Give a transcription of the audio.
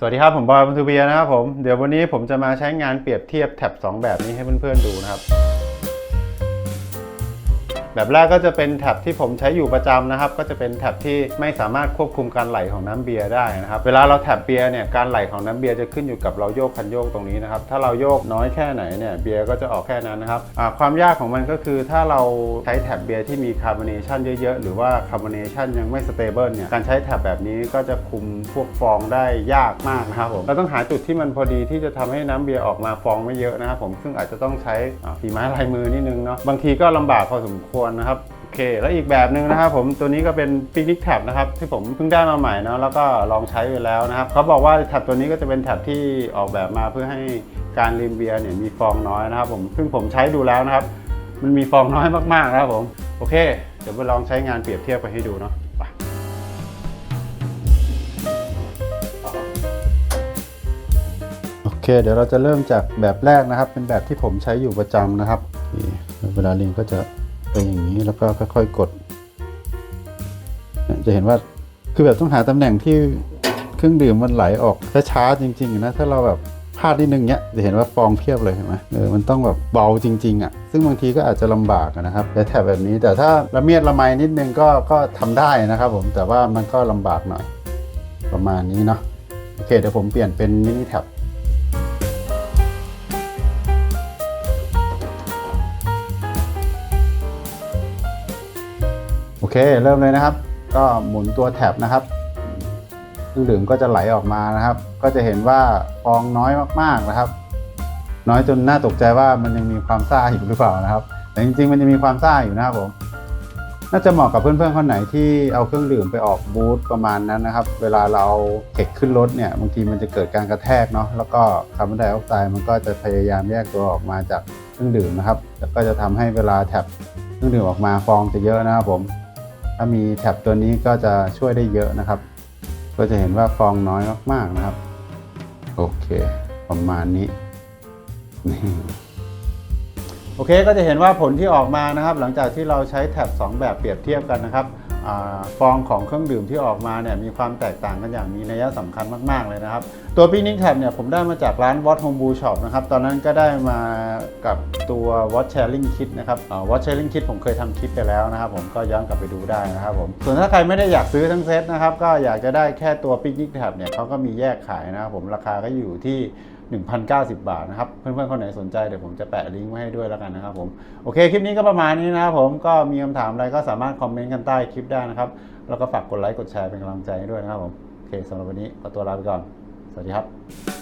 สวัสดีครับ ผมบอยบันทูเบียนะครับผม เดี๋ยววันนี้ผมจะมาใช้งานเปรียบเทียบแท็บ 2 แบบนี้ให้เพื่อนๆดูนะครับ แบบแรกก็จะเป็นแท็บที่ผมใช้อยู่ประจำนะครับ ก็จะเป็นแท็บที่ไม่สามารถควบคุมการไหลของน้ำเบียร์ได้นะครับ เวลาเราแท็บเบียร์เนี่ยการไหลของน้ำเบียร์จะขึ้นอยู่กับเราโยกคันโยกตรงนี้นะครับ ถ้าเราโยกน้อยแค่ไหนเนี่ยเบียร์ก็จะออกแค่นั้นนะครับความยากของมันก็คือถ้าเราใช้แท็บเบียร์ที่มีคาร์บอเนชันเยอะๆ หรือว่าคาร์บอเนชันยังไม่สเตเบิลเนี่ยการใช้แท็บแบบนี้ก็จะคุมพวกฟองได้ยากมากนะครับผมเราต้องหาจุดที่มันพอดีที่จะทำให้น้ำเบียร์ออกมาฟองไม่เยอะนะครับผมซึ่งอาจจะต้องใช้ฝีไม้ลายมือนิดนึงเนาะบางทีก็ลำบากพอสมควรนะครับโอเค แล้วอีกแบบหนึ่งนะครับผมตัวนี้ก็เป็นปิกนิกแท็บนะครับที่ผมเพิ่งได้มาใหม่นะแล้วก็ลองใช้ไปแล้วนะครับเขาบอกว่าแท็บตัวนี้ก็จะเป็นแท็บที่ออกแบบมาเพื่อให้การริมเบียร์เนี่ยมีฟองน้อยนะครับผมซึ่งผมใช้ดูแล้วนะครับ มันมีฟองน้อยมากๆนะครับผมโอเค เดี๋ยวไปลองใช้งานเปรียบเทียบกันให้ดูเนาะไปโอเค เดี๋ยวเราจะเริ่มจากแบบแรกนะครับ เป็นแบบที่ผมใช้อยู่ประจำนะครับเวลาลิงก็จะ เป็นอย่างนี้แล้วก็ค่อยๆกด จะเห็นว่าคือแบบต้องหาตำแหน่งที่เครื่องดื่มมันไหลออกช้าๆจริง ๆ นะ ถ้าเราแบบพลาดนิดนึงเนี้ยจะเห็นว่าฟองเพียบเลยเห็นไหมเออมันต้องแบบเบาจริงๆอะซึ่งบางทีก็อาจจะลำบากนะครับแต่แถบแบบนี้แต่ถ้าละเมียดละไมนิดนึงก็ก็ทำได้นะครับผมแต่ว่ามันก็ลำบากหน่อย ประมาณนี้เนาะโอเคเดี๋ยวผมเปลี่ยนเป็นมินิแท็บ โอเค เริ่มเลยนะครับ ก็หมุนตัวแท็บนะครับเครื่องดื่มก็จะไหลออกมานะครับ ก็จะเห็นว่าฟองน้อยมากๆนะครับ น้อยจนน่าตกใจว่ามันยังมีความซ่าอยู่หรือเปล่านะครับ แต่จริงๆ มันจะมีความซ่าอยู่นะครับผมน่าจะเหมาะกับเพื่อนๆคนไหนที่เอาเครื่องดื่มไปออกบูธประมาณนั้นนะครับ เวลาเราเทคขึ้นรถเนี่ยบางทีมันจะเกิดการกระแทกเนาะแล้วก็คาร์บอนไดออกไซด์มันก็จะพยายามแยกตัวออกมาจากเครื่องดื่มนะครับแล้วก็จะทำให้เวลาแท็บเครื่องดื่มออกมาฟองจะเยอะนะครับผม ถ้ามีแท็บตัวนี้ก็จะช่วยได้เยอะนะครับ ก็จะเห็นว่าฟองน้อยมากๆนะครับ โอเค ประมาณนี้นี่โอเคก็จะเห็นว่าผลที่ออกมานะครับ หลังจากที่เราใช้แท็บ2 แบบเปรียบเทียบกันนะครับ ฟองของเครื่องดื่มที่ออกมาเนี่ยมีความแตกต่างกันอย่างมีนัยสำคัญมาก ๆ เลยนะครับ ตัวพินิกแท็บเนี่ยผมได้มาจากร้าน Watch Home Brew Shop นะครับ ตอนนั้นก็ได้มากับตัว Watch Sharing Kit นะครับวอ่า Watch Sharing Kit ผมเคยทำคลิปไปแล้วนะครับผมก็ย้อนกลับไปดูได้นะครับผมส่วนถ้าใครไม่ได้อยากซื้อทั้งเซตนะครับก็อยากจะได้แค่ตัวพินิกแท็บเนี่ยเขาก็มีแยกขายนะครับผมราคาก็อยู่ที่ 1,090 บาทนะครับ เพื่อนๆ คนไหนสนใจเดี๋ยวผมจะแปะลิงก์ไว้ให้ด้วยแล้วกันนะครับผม โอเค คลิปนี้ก็ประมาณนี้นะครับผมก็มีคำถามอะไรก็สามารถคอมเมนต์กันใต้คลิปได้นะครับ แล้วก็ฝากกดไลค์กดแชร์เป็นกำลังใจให้ด้วยนะครับผม โอเคสำหรับวันนี้ขอตัวลาไปก่อน สวัสดีครับ